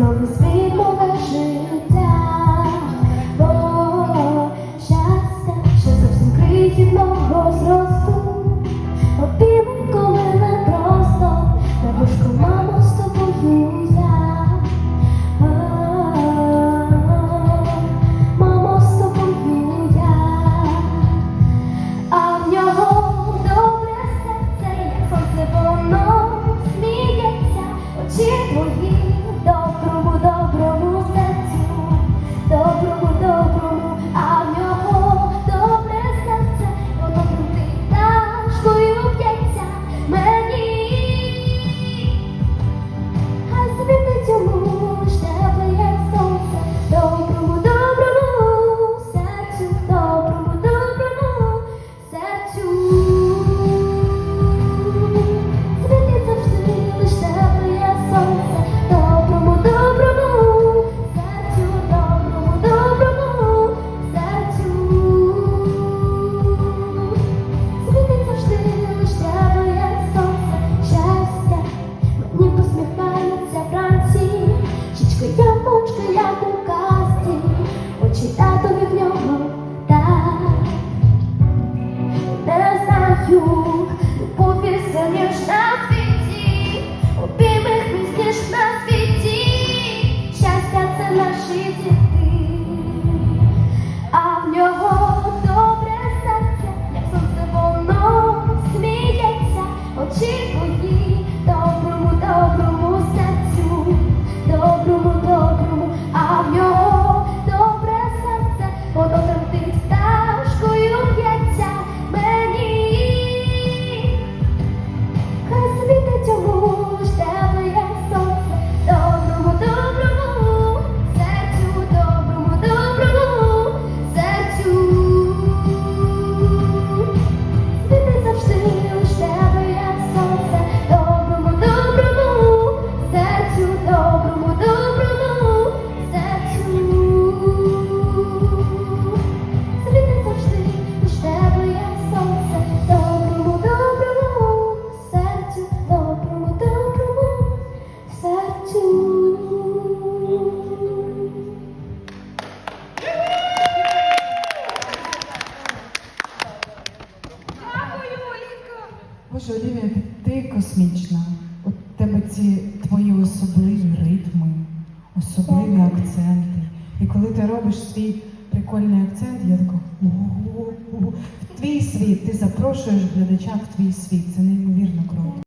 know this. Бог, пусть космічна. У тебе ці твої особливі ритми, особливі акценти. І коли ти робиш свій прикольний акцент, я така в твій світ, ти запрошуєш глядача в твій світ. Це неймовірно круто.